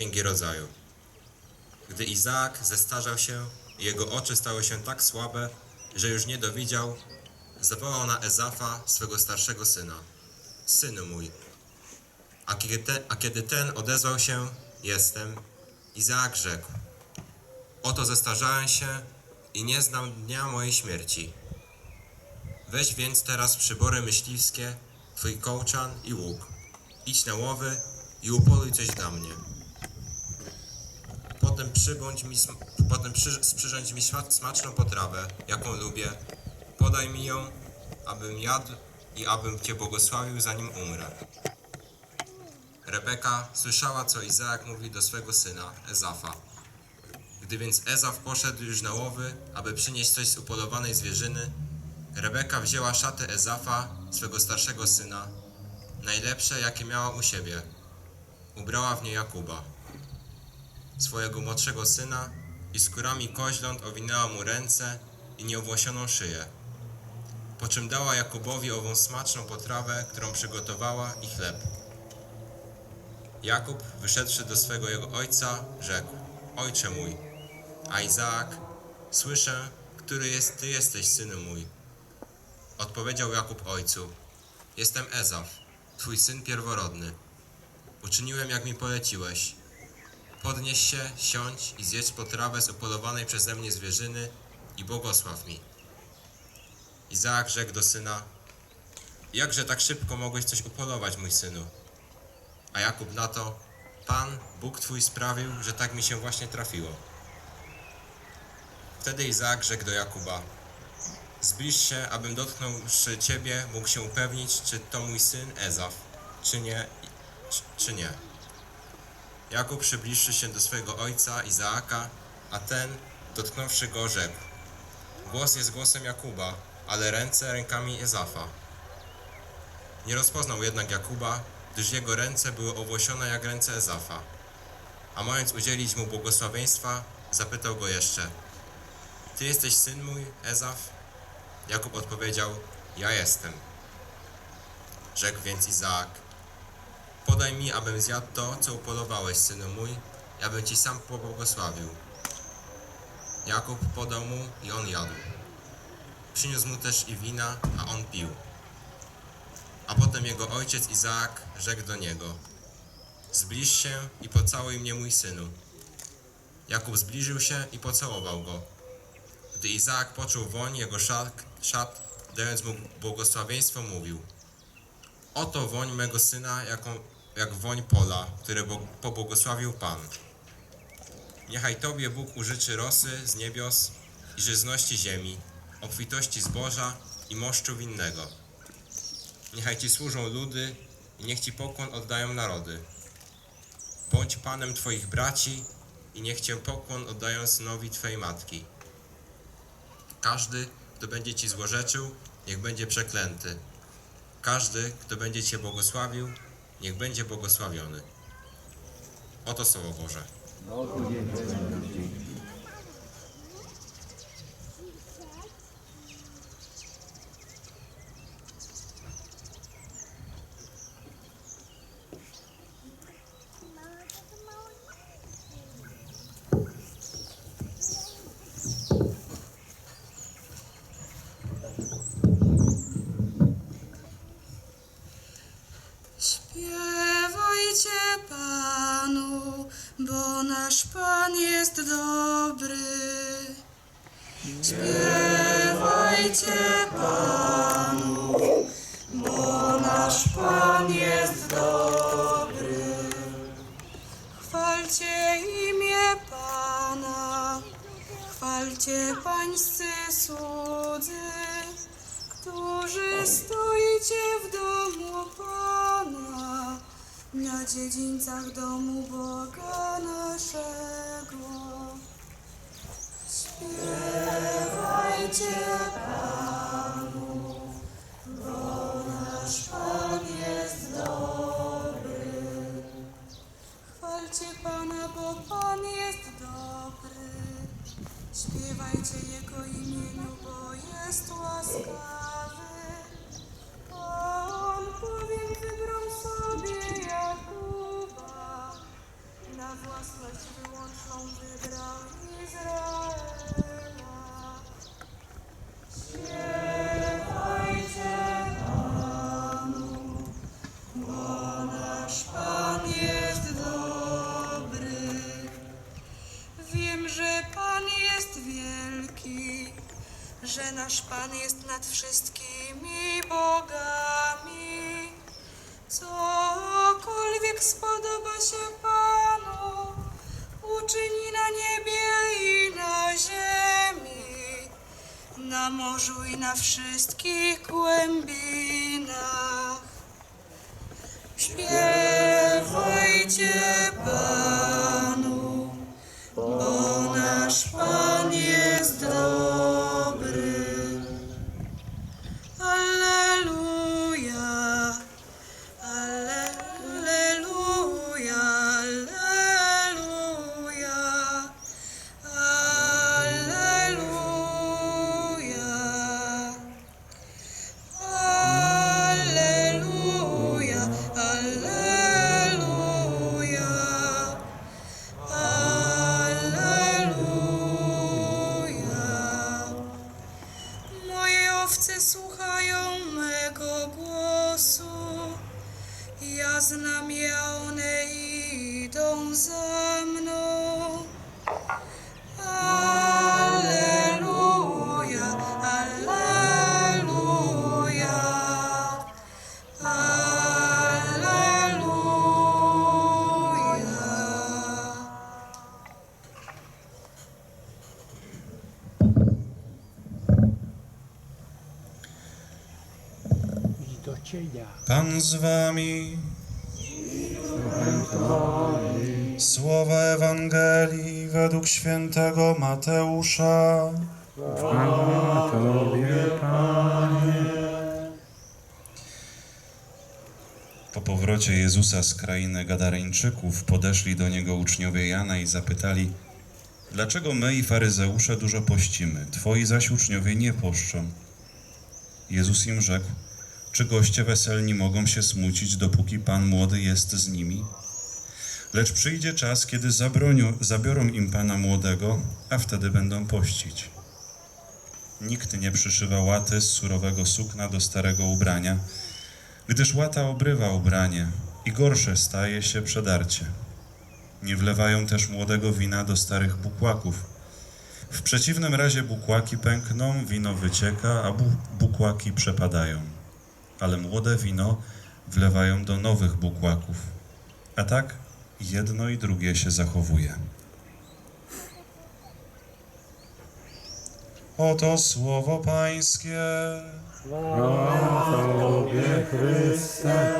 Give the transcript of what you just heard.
księgi rodzaju. Gdy Izaak zestarzał się jego oczy stały się tak słabe, że już nie dowidział, zawołał na Ezafa, swego starszego syna. Synu mój. A kiedy, te, a kiedy ten odezwał się, jestem, Izaak rzekł. Oto zestarzałem się i nie znam dnia mojej śmierci. Weź więc teraz przybory myśliwskie, twój kołczan i łuk. Idź na łowy i upoluj coś dla mnie. Potem przybądź mi, potem przy, sprzyrządź mi sma- smaczną potrawę, jaką lubię. Podaj mi ją, abym jadł i abym Cię błogosławił, zanim umrę. Rebeka słyszała, co Izaak mówi do swego syna, Ezafa. Gdy więc Ezaf poszedł już na łowy, aby przynieść coś z upolowanej zwierzyny, Rebeka wzięła szatę Ezafa, swego starszego syna, najlepsze, jakie miała u siebie. Ubrała w nie Jakuba swojego młodszego syna i skórami koźląt owinęła mu ręce i nieowłosioną szyję. Po czym dała Jakubowi ową smaczną potrawę, którą przygotowała i chleb. Jakub, wyszedłszy do swego jego ojca, rzekł: Ojcze mój. A Izaak: Słyszę, który jest ty jesteś, synu mój. Odpowiedział Jakub ojcu: Jestem Ezaf, twój syn pierworodny. Uczyniłem, jak mi poleciłeś. Podnieś się, siądź i zjedz potrawę z upolowanej przeze mnie zwierzyny i błogosław mi. Izaak rzekł do syna, jakże tak szybko mogłeś coś upolować, mój synu? A Jakub na to, Pan, Bóg Twój sprawił, że tak mi się właśnie trafiło. Wtedy Izaak rzekł do Jakuba, zbliż się, abym dotknąwszy Ciebie mógł się upewnić, czy to mój syn Ezaf, czy nie, czy, czy nie. Jakub przybliżył się do swojego ojca Izaaka, a ten, dotknąwszy go, rzekł: Głos jest głosem Jakuba, ale ręce rękami Ezafa. Nie rozpoznał jednak Jakuba, gdyż jego ręce były owłosione jak ręce Ezafa. A mając udzielić mu błogosławieństwa, zapytał go jeszcze: Ty jesteś syn mój, Ezaf? Jakub odpowiedział: Ja jestem. Rzekł więc Izaak: Podaj mi, abym zjadł to, co upolowałeś, synu mój, i abym ci sam pobłogosławił. Jakub podał mu i on jadł. Przyniósł mu też i wina, a on pił. A potem jego ojciec Izaak rzekł do niego: Zbliż się i pocałuj mnie, mój synu. Jakub zbliżył się i pocałował go. Gdy Izaak poczuł woń jego szat, szat dając mu błogosławieństwo, mówił: Oto woń mego syna, jaką, jak woń pola, które pobłogosławił Pan. Niechaj Tobie Bóg użyczy rosy z niebios i żyzności ziemi, obfitości zboża i moszczu winnego. Niechaj Ci służą ludy i niech Ci pokłon oddają narody. Bądź Panem Twoich braci i niech Cię pokłon oddają synowi Twojej matki. Każdy, kto będzie Ci złorzeczył, niech będzie przeklęty. Każdy, kto będzie Cię błogosławił, niech będzie błogosławiony. Oto Słowo Boże. Śpiewajcie Panu, bo nasz Pan jest dobry. Chwalcie imię Pana, chwalcie pańscy słudzy, którzy stoicie w domu Pana, na dziedzińcach domu Boga naszego. Śpiewajcie jest nad wszystkimi bogami. Cokolwiek spodoba się Panu, uczyni na niebie i na ziemi, na morzu i na wszystkich głębinach. Ja znam je, a one idą za mną. Alleluja. Pan z wami. Słowa Ewangelii według świętego Mateusza. Po powrocie Jezusa z krainy Gadareńczyków podeszli do niego uczniowie Jana i zapytali: Dlaczego my i faryzeusze dużo pościmy, twoi zaś uczniowie nie poszczą? Jezus im rzekł: czy goście weselni mogą się smucić, dopóki Pan młody jest z nimi? Lecz przyjdzie czas, kiedy zabronią, zabiorą im Pana młodego, a wtedy będą pościć. Nikt nie przyszywa łaty z surowego sukna do starego ubrania, gdyż łata obrywa ubranie i gorsze staje się przedarcie. Nie wlewają też młodego wina do starych bukłaków. W przeciwnym razie bukłaki pękną, wino wycieka, a bu- bukłaki przepadają ale młode wino wlewają do nowych bukłaków. A tak jedno i drugie się zachowuje. Oto słowo Pańskie. Chwała Tobie, Chryste.